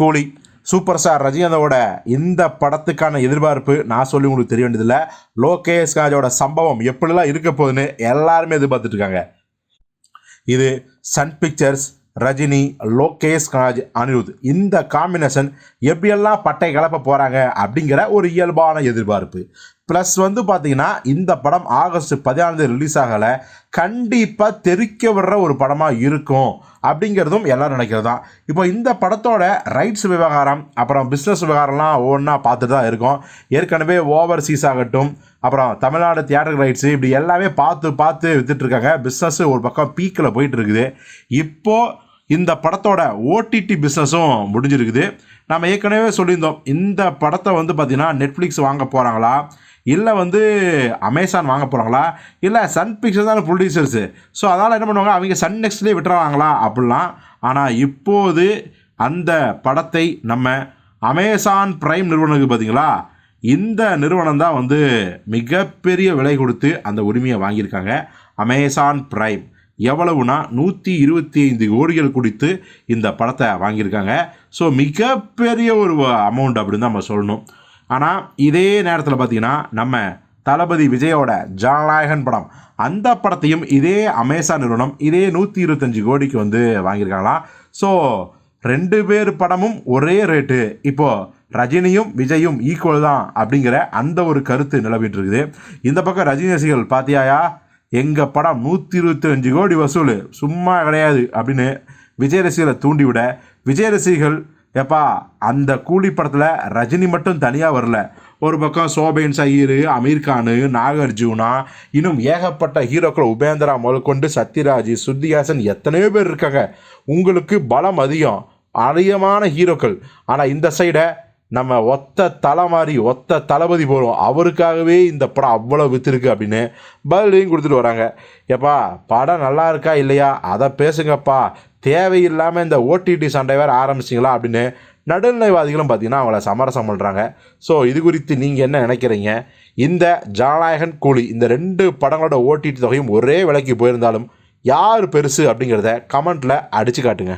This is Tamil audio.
கூலி சூப்பர் ஸ்டார் ரஜினிகாந்தோட இந்த படத்துக்கான எதிர்பார்ப்பு நான் சொல்லி உங்களுக்கு தெரிய வேண்டியதில்லை. லோகேஷ் ராஜோட சம்பவம் எப்படிலாம் இருக்க போகுதுன்னு எல்லாருமே எதிர்பார்த்துட்டு இருக்காங்க இது சன் பிக்சர்ஸ் ரஜினி லோகேஷ் கனாஜ் அனிருத். இந்த காம்பினேஷன் எப்படியெல்லாம் பட்டை கிளப்ப போகிறாங்க அப்படிங்கிற ஒரு இயல்பான எதிர்பார்ப்பு. ப்ளஸ் வந்து பார்த்தீங்கன்னா இந்த படம் ஆகஸ்ட் பதினாலு ரிலீஸ் ஆகலை. கண்டிப்பாக தெரிக்க விடுற ஒரு படமாக இருக்கும் அப்படிங்கிறதும் எல்லோரும் நினைக்கிறது தான். இப்போ இந்த படத்தோட ரைட்ஸ் விவகாரம் அப்புறம் பிஸ்னஸ் விவகாரம்லாம் ஒவ்வொன்றா பார்த்துட்டு தான் இருக்கோம். ஏற்கனவே ஓவர்சீஸ் ஆகட்டும் அப்புறம் தமிழ்நாடு தியேட்டர் ரைட்ஸு இப்படி எல்லாமே பார்த்து பார்த்து வித்துட்ருக்காங்க பிஸ்னஸ்ஸு ஒரு பக்கம் பீக்கில் போயிட்டு இருக்குது. இப்போது இந்த படத்தோட ஓடிடி பிஸ்னஸும் முடிஞ்சிருக்குது. நம்ம ஏற்கனவே சொல்லியிருந்தோம் இந்த படத்தை வந்து பார்த்திங்கன்னா நெட்ஃப்ளிக்ஸ் வாங்க போகிறாங்களா இல்லை வந்து அமேசான் வாங்க போகிறாங்களா இல்லை சன் பிக்சர்ஸ் தான் ப்ரொடியூசர்ஸு ஸோ அதனால் என்ன பண்ணுவாங்க? அவங்க சன் நெக்ஸ்ட்லேயே விட்டுருவாங்களா அப்படிலாம். ஆனால் இப்போது அந்த படத்தை நம்ம அமேசான் பிரைம் நிறுவனத்துக்கு பார்த்தீங்களா இந்த நிறுவனம் தான் வந்து மிகப்பெரிய விலை கொடுத்து அந்த உரிமையை வாங்கியிருக்காங்க. அமேசான் பிரைம் எவ்வளவுனா நூற்றி இருபத்தி ஐந்து கோடிகள் கொடுத்து இந்த படத்தை வாங்கியிருக்காங்க. ஸோ மிகப்பெரிய ஒரு அமௌண்ட் அப்படின்னு தான் நம்ம சொல்லணும். ஆனால் இதே நேரத்தில் பார்த்தீங்கன்னா நம்ம தளபதி விஜயோட ஜனநாயகன் படம் அந்த படத்தையும் இதே அமேசான் நிறுவனம் இதே நூற்றி இருபத்தஞ்சி கோடிக்கு வந்து வாங்கியிருக்காங்களாம் ஸோ ரெண்டு பேர் படமும் ஒரே ரேட்டு இப்போது ரஜினியும் விஜயும் ஈக்குவல் தான் அப்படிங்கிற அந்த ஒரு கருத்து நிலவிட்டு இருக்குது. இந்த பக்கம் ரஜினி ரசிகர்கள் பார்த்தியாயா எங்கள் படம் நூற்றி இருபத்தஞ்சு கோடி வசூல். சும்மா கிடையாது அப்படின்னு விஜய் ரசிகர்களை தூண்டிவிட விஜய் ரசிகர்கள் ஏப்பா அந்த கூலி படத்தில் ரஜினி மட்டும் தனியாக வரல. ஒரு பக்கம் சோபேன் சயீர் அமீர்கானு நாகார்ஜுனா இன்னும் ஏகப்பட்ட ஹீரோக்கள் உபேந்திரா முதற்கொண்டு சத்யராஜ் சுத்திஹாசன் எத்தனையோ பேர் இருக்காங்க. உங்களுக்கு பலம் அதிகம் அதிகமான ஹீரோக்கள். ஆனால் இந்த சைடை நம்ம ஒத்த தலை மாதிரி ஒத்த தளபதி போகிறோம் அவருக்காகவே இந்த படம் அவ்வளோ விற்றுருக்கு அப்படின்னு பதிலையும் கொடுத்துட்டு வராங்க. ஏப்பா படம் நல்லா இருக்கா இல்லையா? அதை பேசுங்கப்பா. தேவையில்லாமல் இந்த ஓடிடி சண்டை வேறு ஆரம்பிச்சிங்களா அப்படின்னு நடுநிலைவாதிகளும் பார்த்தீங்கன்னா அவங்கள சமரசம் பண்ணுறாங்க ஸோ இது குறித்து நீங்கள் என்ன நினைக்கிறீங்க? இந்த ஜனநாயகன் கூலி இந்த ரெண்டு படங்களோட ஓடிடி தொகையும் ஒரே விலைக்கு போயிருந்தாலும் யார் பெருசு அப்படிங்கிறத கமெண்ட்டில் அடித்து காட்டுங்க.